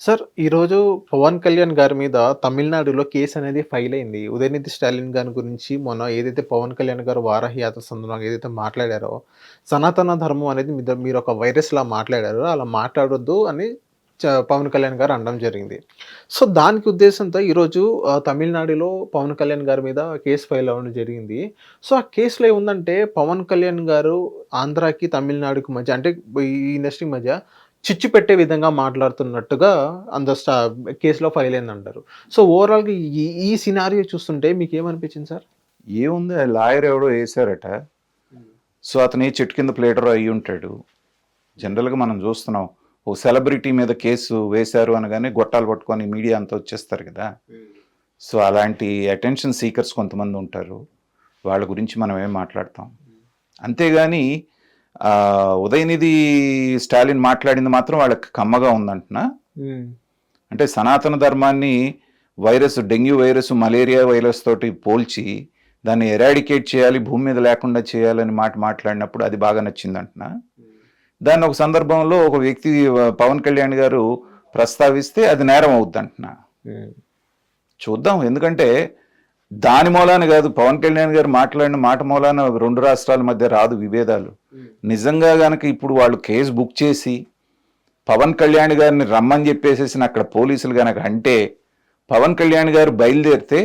Sir ఈరోజు పవన్ కళ్యాణ్ గారి మీద తమిళనాడులో కేసు అనేది ఫైల్ అయింది. ఉదయనిధి స్టాలిన్ గారి గురించి మొన్న ఏదైతే పవన్ కళ్యాణ్ గారు వారాహి యాత్ర సందర్భంగా ఏదైతే మాట్లాడారో, సనాతన ధర్మం అనేది మీద మీరు ఒక వైరస్‌లా మాట్లాడారు. అలా మాట్లాడొద్దు అని చ పవన్ కళ్యాణ్ గారు అనడం జరిగింది. సో, దానికి ఉద్దేశంతో ఈరోజు ఆహ్, తమిళనాడులో పవన్ కళ్యాణ్ గారి మీద కేసు ఫైల్ అవ్వడం జరిగింది. సో, ఆ కేసులో ఏముందంటే పవన్ కళ్యాణ్ గారు ఆంధ్రాకి, తమిళనాడుకి మధ్య అంటే ఈ ఇండస్ట్రీ మధ్య చిచ్చు పెట్టే విధంగా మాట్లాడుతున్నట్టుగా అంద స్టా కేసులో ఫైల్ అయిందంటారు. సో, ఓవరాల్‌గా ఈ ఈ సినారియో చూస్తుంటే మీకు ఏమనిపించింది సార్? ఏముంది ఆ లాయర్ ఎవడో వేసారట సో, అతని చెట్టు కింద ప్లేటరో అయ్యుంటాడు. జనరల్‌గా మనం చూస్తున్నాం. ఓ సెలబ్రిటీ మీద కేసు వేశారు అనగానే గొట్టాలు పట్టుకొని మీడియా అంతా వచ్చేస్తారు కదా! సో, అలాంటి అటెన్షన్ సీకర్స్ కొంతమంది ఉంటారు. వాళ్ళ గురించి మనం ఏం మాట్లాడతాం. అంతేగాని ఉదయనిధి స్టాలిన్ మాట్లాడింది మాత్రం వాళ్ళకి కమ్మగా ఉందంటున్నా. అంటే సనాతన ధర్మాన్ని virus dengue virus, malaria virus తోటి పోల్చి దాన్ని ఎరాడికేట్ చేయాలి, భూమి మీద లేకుండా చేయాలని మాట మాట్లాడినప్పుడు అది బాగా నచ్చిందంటున్నా. దాన్ని ఒక సందర్భంలో ఒక వ్యక్తి పవన్ కళ్యాణ్ గారు ప్రస్తావిస్తే అది నేరం అవుద్దంటున్నా. చూద్దాం. ఎందుకంటే దాని మూలాన కాదు పవన్ కళ్యాణ్ గారు మాట్లాడిన మాట మూలాన 2 రాష్ట్రాల మధ్య రాదు విభేదాలు. నిజంగా గనక ఇప్పుడు వాళ్ళు కేసు బుక్ చేసి పవన్ కళ్యాణ్ గారిని రమ్మని చెప్పేసేసిన అక్కడ పోలీసులు గనక అంటే పవన్ కళ్యాణ్ గారు బయలుదేరితే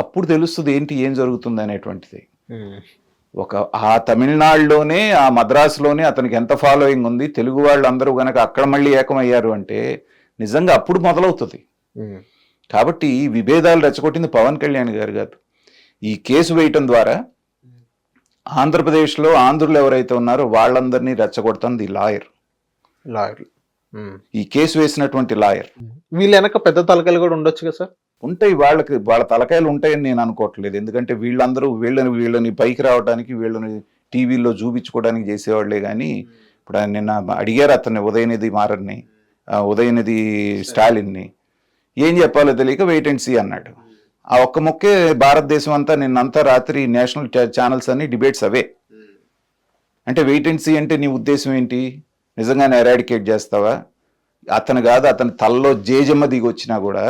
అప్పుడు తెలుస్తుంది ఏంటి ఏం జరుగుతుంది అనేటువంటిది. ఒక ఆ తమిళనాడులోనే ఆ మద్రాసులోనే అతనికి ఎంత ఫాలోయింగ్ ఉంది తెలుగు వాళ్ళందరూ గనక అక్కడ మళ్ళీ ఏకమయ్యారు అంటే నిజంగా అప్పుడు మొదలవుతుంది. కాబట్టి విభేదాలు రెచ్చగొట్టింది పవన్ కళ్యాణ్ గారు కాదు. ఈ కేసు వేయటం ద్వారా ఆంధ్రప్రదేశ్‌లో ఆంధ్రులు ఎవరైతే ఉన్నారో వాళ్ళందరినీ రెచ్చగొడుతుంది ఈ లాయర్. లాయర్లు. హ్మ్. ఈ కేసు వేసినటువంటి లాయర్. వీళ్ళ వెనక పెద్ద తలకాయలు కూడా ఉండొచ్చు కదా సార్? ఉంటాయి వాళ్ళకి వాళ్ళ తలకాయలు ఉంటాయని నేను అనుకోవట్లేదు. ఎందుకంటే వీళ్ళందరూ వీళ్ళని వీళ్ళని పైకి రావడానికి వీళ్ళని టీవీల్లో చూపించుకోవడానికి చేసేవాళ్ళే గాని ఇప్పుడు ఆయన నిన్న అడిగారు అతన్ని ఉదయనిధి మారన్ని ఆహ్, ఉదయనిధి స్టాలిన్‌ని. ఏం చెప్పాలో తెలియక వెయిట్ అండ్ సీ అన్నాడు. ఆ ఒక్క ముక్కే భారతదేశం అంతా నిన్నంతా రాత్రి నేషనల్ ఛానల్స్ అన్ని డిబేట్స్ అవే. అంటే వెయిట్ అండ్ సీ అంటే నీ ఉద్దేశం ఏంటి? నిజంగానే ఎరాడికేట్ చేస్తావా? అతను కాదు అతని తలలో జేజమ్మ దిగొచ్చినా కూడా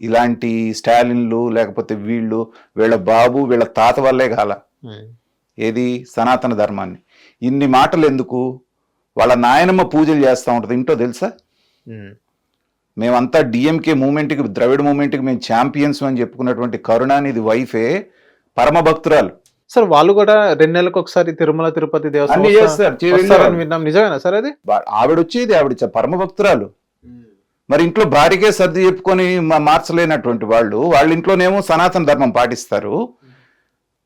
ఇలాంటి స్టాలిన్‌లు లేకపోతే వీళ్ళు వీళ్ళ బాబు వీళ్ళ తాత వల్లే కాల. హ్మ్. ఏది సనాతన ధర్మాన్ని. ఇన్ని మాటలు ఎందుకు? వాళ్ళ నాయనమ్మ పూజలు చేస్తా ఉంటది. ఏంటో తెలుసా? మేమంతా డీఎంకే మూవ్‌మెంట్‌కి ద్రవిడ మూవ్‌మెంట్‌కి మేము ఛాంపియన్స్ అని చెప్పుకున్నటువంటి కరుణానిధి వైఫే పరమ భక్తురాలు. సార్ వాళ్ళు కూడా 2 నెలలకు ఒకసారి తిరుమల, తిరుపతి దేవస్థానం విన్నాం. నిజమేనా సార్ అది? వా- ఆవిడొచ్చేది ఆవిడ పరమ భక్తురాలు. మరి ఇంట్లో భార్యకే సర్ది చెప్పుకొని మార్చలేనటువంటి వాళ్ళు వాళ్ళ ఇంట్లోనేమో సనాతన ధర్మం పాటిస్తారు.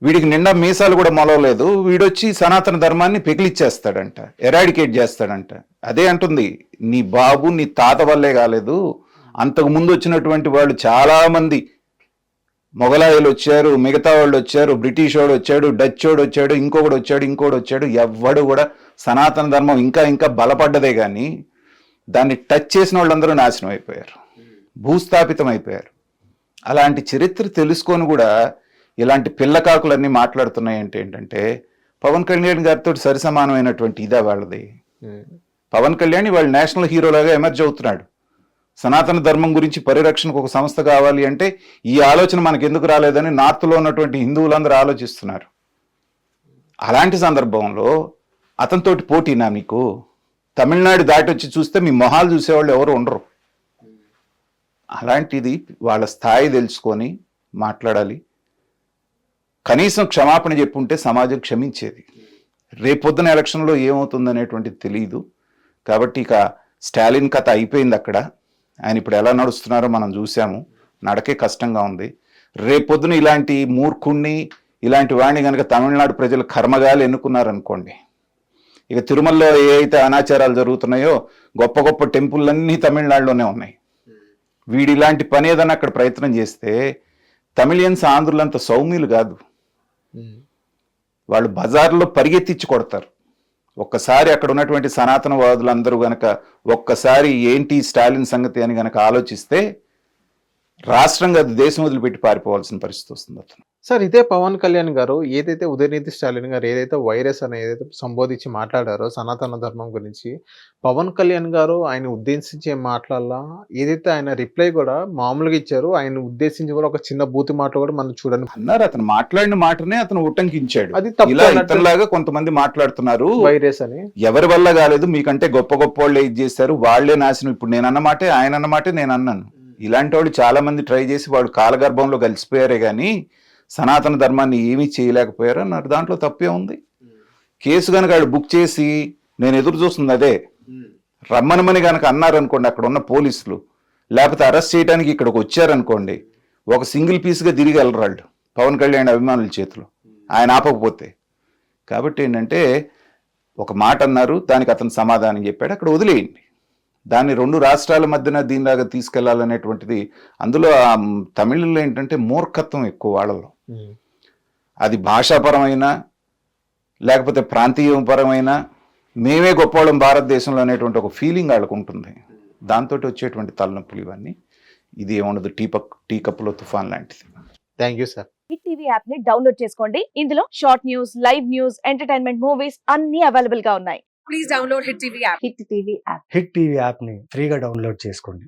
వీడికి నిండా మీసాలు కూడా మొలవలేదు. వీడొచ్చి సనాతన ధర్మాన్ని పెకిలిచ్చేస్తాడంట. ఎరాడికేట్ చేస్తాడంట. అదే అంటుంది. నీ బాబు నీ తాత వల్లే కాలేదు. అంతకు ముందు వచ్చినటువంటి వాళ్ళు చాలా మంది మొగలాయులు వచ్చారు, మిగతా వాళ్ళు వచ్చారు, బ్రిటిష్ వాడు వచ్చాడు, డచ్ వాడు వచ్చాడు, ఇంకొకడు వచ్చాడు, ఇంకోటి వచ్చాడు. ఎవ్వడు కూడా సనాతన ధర్మం ఇంకా ఇంకా బలపడ్డదే కానీ దాన్ని టచ్ చేసిన వాళ్ళందరూ నాశనం అయిపోయారు. భూస్థాపితం అయిపోయారు. అలాంటి చరిత్ర తెలుసుకొని కూడా ఇలాంటి పిల్లకాకులన్నీ మాట్లాడుతున్నాయి అంటే ఏంటంటే పవన్ కళ్యాణ్ గారితో సరిసమానమైనటువంటి ఇదా వాళ్ళది. పవన్ కళ్యాణ్ వాళ్ళు నేషనల్ హీరోలాగా ఎమర్జ్ అవుతున్నాడు. సనాతన ధర్మం గురించి పరిరక్షణకు ఒక సంస్థ కావాలి అంటే ఈ ఆలోచన మనకు ఎందుకు రాలేదని నార్త్లో ఉన్నటువంటి హిందువులందరూ ఆలోచిస్తున్నారు. అలాంటి సందర్భంలో అతనితోటి పోటీనా మీకు? తమిళనాడు దాటి వచ్చి చూస్తే మీ మొహాలు చూసేవాళ్ళు ఎవరు ఉండరు. అలాంటిది వాళ్ళ స్థాయి తెలుసుకొని మాట్లాడాలి. కనీసం క్షమాపణ చెప్పుంటే సమాజం క్షమించేది. రేపొద్దున ఎలక్షన్లో ఏమవుతుందనేటువంటిది తెలియదు. కాబట్టి ఇక స్టాలిన్ కథ అయిపోయింది అక్కడ. ఆయన ఇప్పుడు ఎలా నడుస్తున్నారో మనం చూసాము. నడకే కష్టంగా ఉంది. రేపొద్దున ఇలాంటి మూర్ఖుణ్ణి ఇలాంటి వాడిని కనుక తమిళనాడు ప్రజలు కర్మగాలు ఎన్నుకున్నారనుకోండి. ఇక తిరుమలలో ఏ అయితే అనాచారాలు జరుగుతున్నాయో గొప్ప గొప్ప టెంపుల్లన్నీ తమిళనాడులోనే ఉన్నాయి. వీడిలాంటి పని ఏదైనా అక్కడ ప్రయత్నం చేస్తే తమిళియన్స్ ఆంధ్రులంత సౌమ్యులు కాదు. వాళ్ళు బజార్లో పరిగెత్తించి కొడతారు. ఒక్కసారి అక్కడ ఉన్నటువంటి సనాతనవాదులందరూ గనక ఒక్కసారి ఏంటి స్టాలిన్ సంగతి అని గనక ఆలోచిస్తే రాష్ట్రం కాదు దేశం వదిలిపెట్టి పారిపోవాల్సిన పరిస్థితి వస్తుంది అతను. సార్ ఇదే పవన్ కళ్యాణ్ గారు ఏదైతే ఉదయనిధి స్టాలిన్ గారు ఏదైతే వైరస్ అని ఏదైతే సంబోధించి మాట్లాడారో సనాతన ధర్మం గురించి పవన్ కళ్యాణ్ గారు ఆయన ఉద్దేశించి మాట్లాడాలా ఏదైతే ఆయన రిప్లై కూడా మామూలుగా ఇచ్చారు ఆయన ఉద్దేశించి కూడా ఒక చిన్న బూతి మాటలు కూడా మనం చూడండి అన్నారు. అతను మాట్లాడిన మాటనే అతను ఉటంకించాడు. అది తప్పు ఇలా అన్నట్టు ఇతనిలాగా కొంతమంది మాట్లాడుతున్నారు. వైరస్ అని. ఎవరి వల్ల కాలేదు మీకంటే గొప్ప గొప్ప వాళ్ళే ఇది చేశారు వాళ్ళే నాశనం. ఇప్పుడు నేను అన్నమాటే ఆయన అన్నమాటే నేను అన్నాను. ఇలాంటి వాళ్ళు చాలా మంది ట్రై చేసి వాడు కాలగర్భంలో కలిసిపోయారే కానీ సనాతన ధర్మాన్ని ఏమీ చేయలేకపోయారు అన్నారు. దాంట్లో తప్పే ఉంది. కేసు కనుక వాళ్ళు బుక్ చేసి నేను ఎదురు చూస్తుంది అదే. రమ్మనమని కనుక అన్నారనుకోండి అక్కడ ఉన్న పోలీసులు. లేకపోతే అరెస్ట్ చేయడానికి ఇక్కడికి వచ్చారనుకోండి ఒక సింగిల్ పీస్గా తిరిగి వెళ్ళరాళ్ళు పవన్ కళ్యాణ్ అభిమానుల చేతిలో. ఆయన ఆపకపోతే. కాబట్టి ఏంటంటే ఒక మాట అన్నారు దానికి అతను సమాధానం చెప్పాడు అక్కడ వదిలేయండి. దాన్ని రెండు రాష్ట్రాల మధ్యన దీనిలాగా తీసుకెళ్ళాలనేటువంటిది అందులో ఆ తమిళంలో ఏంటంటే మూర్ఖత్వం ఎక్కువ వాళ్ళలో. అది భాషాపరమైన లేకపోతే ప్రాంతీయపరమైన మేమే గొప్పవాళ్ళం భారతదేశంలో అనేటువంటి ఒక ఫీలింగ్ వాళ్ళకు ఉంటుంది. దాంతో వచ్చేటువంటి తలనొప్పులు ఇవన్నీ. ఇది ఏముండదు టీ పక్ టీ కప్పులో తుఫాన్ లాంటిది. Thank you sir Hit TV యాప్ని డౌన్లోడ్ చేసుకోండి. ఇందులో short news live news entertainment movies అన్ని అవైలబుల్గా ఉన్నాయి. Please download Hit TV app. Hit TV app Hit TV యాప్ని ఫ్రీగా డౌన్లోడ్ చేసుకోండి.